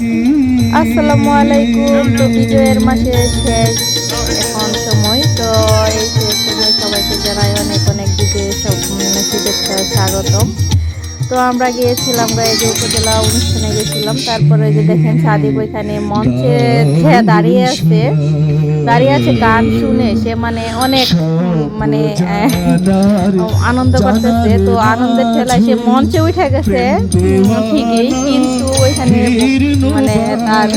আসসালামু আলাইকুম। তো বিজয়ের মাসে শেষ এখন সময়। তো এই সবাইকে জানাই অনেক অনেক দিকে সব শুভেচ্ছা, স্বাগতম। তো আমরা গিয়েছিলাম এই যে উপজেলা অনুষ্ঠানে গেছিলাম তারপরে যে দেখেন সাদিক ওইখানে মঞ্চে দাঁড়িয়ে আছে দাঁড়িয়ে আছে গান শুনে সে মানে অনেক মানে আনন্দ করতেছে। তো আনন্দের ঠেলায় সে মঞ্চে উঠে গেছে, ঠিকই, কিন্তু ওইখানে মানে তার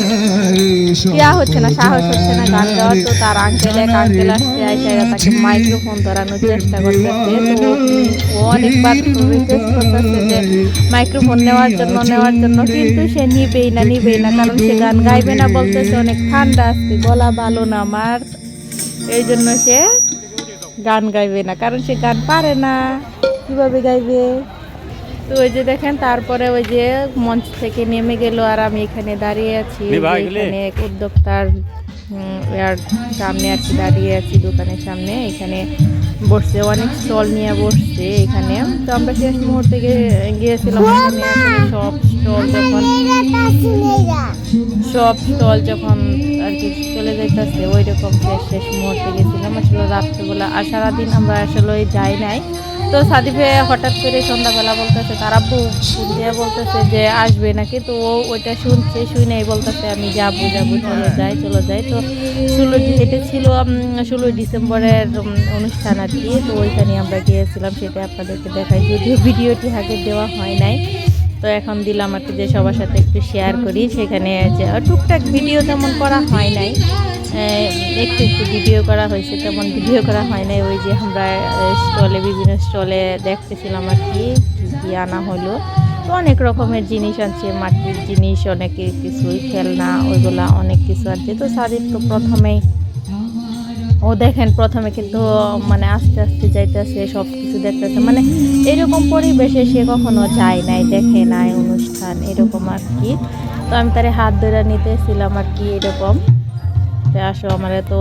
ইয়া হচ্ছে না, সাহস হচ্ছে না গান গাওয়ার। তো তার আঙ্কেল এক আঙ্কেল আসছে তাকে মাইক্রোফোন ধরানোর চেষ্টা করতেছে। তো ও অনেকবার রিকোয়েস্ট করতেছে যে মাইক্রোফোন নেওয়ার জন্য নেওয়ার জন্য কিন্তু সে নিবেই না নিবেই না কারণ সে গান গাইবে না বলতেছে অনেক ঠান্ডা আসছে গলা ভালো না আমার। এই জন্য সে গান গাইবে না কারণ সে গান পারে না। কীভাবে গাইবে? তো ওই যে দেখেন তারপরে ওই যে মঞ্চ থেকে নেমে গেল আর আমি এখানে দাঁড়িয়ে আছি? এখানে এক উদ্যোক্তার উম, সামনে আর কি দাঁড়িয়ে আছি দোকানের সামনে। এখানে বসছে অনেক স্টল নিয়ে বসছে এখানে। তো আমরা শেষ মুহূর্তে গিয়ে- গিয়েছিলাম সব স্টল যখন সব স্টল যখন আর কি চলে যাইতেছে ওই রকম শেষ শেষ মুহূর্তে গেছিলাম। আসলে রাত্রেবেলা আর সারাদিন আমরা আসলে যাই নাই। তো সাদিফে হঠাৎ করে সন্ধ্যাবেলা বলতেছে তারা ফোন দিয়ে বলতেছে যে আসবে নাকি? তো ও ওইটা শুনছে, শুনেই বলতেছে, আমি যাব যাব, চলো যাই চলো যাই। তো ষোলো এটা ছিল ষোলোই ডিসেম্বরের অনুষ্ঠান আর কি। তো ওইখানে আমরা গিয়েছিলাম, সেটা আপনাদেরকে দেখাই। যদিও ভিডিওটি আগে দেওয়া হয় নাই। তো এখন দিলাম আর কি যে সবার সাথে একটু শেয়ার করি। সেখানে টুকটাক ভিডিও তেমন করা হয় নাই। একটু একটু ভিডিও করা হয়েছে, তেমন ভিডিও করা হয় নাই। ওই যে আমরা স্টলে বিভিন্ন স্টলে দেখতেছিলাম আর কি, কী আনা হলো। তো অনেক রকমের জিনিস আনছে, মাটির জিনিস, অনেক কিছুই খেলনা, ওইগুলা অনেক কিছু আনছে। তো সাদিক তো প্রথমেই, ও দেখেন, প্রথমে কিন্তু মানে আস্তে আস্তে যাইতেছে সব কিছু দেখতেছে। মানে এরকম পরিবেশে সে কখনো যায় নাই, দেখে নাই অনুষ্ঠান, এরকম আর কি। তো আমি তারে হাত ধরে নিতেছিলাম আর কি, এরকম। তো আসো আমার তো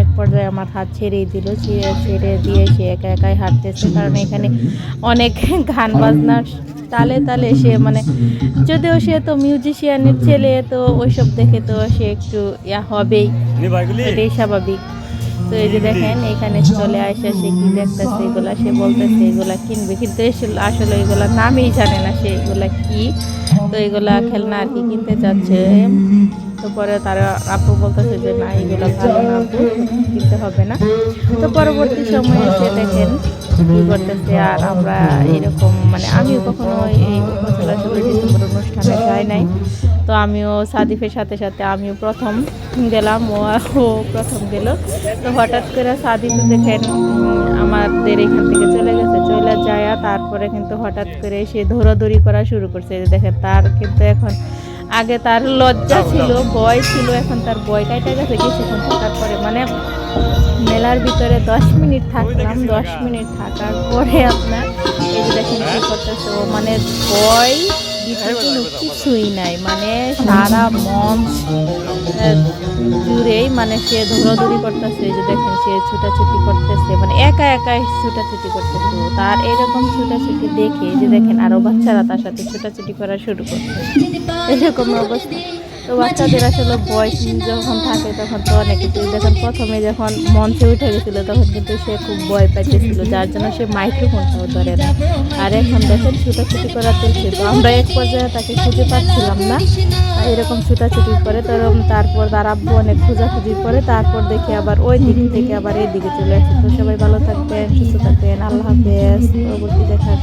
এক পর্যায়ে আমার হাত ছেড়েই দিল ছেড়ে ছেড়ে দিয়ে সে একা একাই হাঁটতেছে। কারণ এখানে অনেক গান বাজনার তালে তালে সে মানে যদিও সে তো মিউজিশিয়ানের ছেলে তো ওইসব দেখে তো সে একটু ইয়া হবেই। এটাই স্বাভাবিক। তো এই যে দেখেন এখানে চলে আসে সে কি দেখতেছে এগুলা? সে বলতেছে এগুলা কিনবে? কিন্তু আসলে এগুলা নামেই জানে না সে এগুলা কি? তো এগুলা খেলনা আর কি কিনতে চাচ্ছে তো পরে তারা আপু বলতেছে যে, না, এগুলো ভালো না আপু কিনতে হবে না। তো পরবর্তী সময়ে এসে দেখেন কি করতেছে, আর আমরা এরকম মানে আমিও কখনো এই উপজেলা ষোলো ডিসেম্বর অনুষ্ঠানে যাই নাই। তো আমিও সাদিফের সাথে সাথে আমিও প্রথম গেলাম, ও ও প্রথম গেল। তো হঠাৎ করে সাদিফ দেখেন আমাদের এখান থেকে চলে গেছে চলে যায় তারপরে কিন্তু হঠাৎ করে সে ধরাধরি করা শুরু করছে। দেখেন তার কিন্তু এখন আগে তার লজ্জা ছিল বয় ছিল, এখন তার ভয় কাইটা গেছে কিছুক্ষণ থাকার পরে। মানে মেলার ভিতরে দশ মিনিট থাকলাম, দশ মিনিট থাকার পরে আপনার এই যে দেখেন কি করতেছে মানে ভয় কোনো কিছুই নাই। মানে সারা মঞ্চ জুড়েই মানে সে দৌড়াদৌড়ি করতেছে যে দেখেন সে ছুটাছুটি করতেছে মানে একা একাই ছুটাছুটি করতেছে। তার এরকম ছুটাছুটি দেখে যে দেখেন আরও বাচ্চারা তার সাথে ছুটাছুটি করা শুরু করছে। এরকম অবস্থা। তো বাচ্চাদের আসলে বয়স যখন থাকে তখন তো অনেক কিছু যখন প্রথমে যখন মঞ্চে উঠে গেছিল, তখন কিন্তু সে খুব ভয় পাইতেছিল, যার জন্য সে মাইক্রোফোনটাও ধরে না। আর এখন দেখেন ছুটাছুটি করা চলছে তো আমরা এক পর্যায়ে তাকে খুঁজে পাচ্ছিলাম না। এরকম ছুটাছুটি করে তো তারপর তার আব্বু অনেক খোঁজাখুঁজি করে, তারপর দেখে আবার ওই দিক থেকে আবার এই দিকে চলে আসছে তো সবাই ভালো থাকবেন, সুস্থ থাকবেন, আল্লাহ হাফেজ, পরবর্তী দেখার।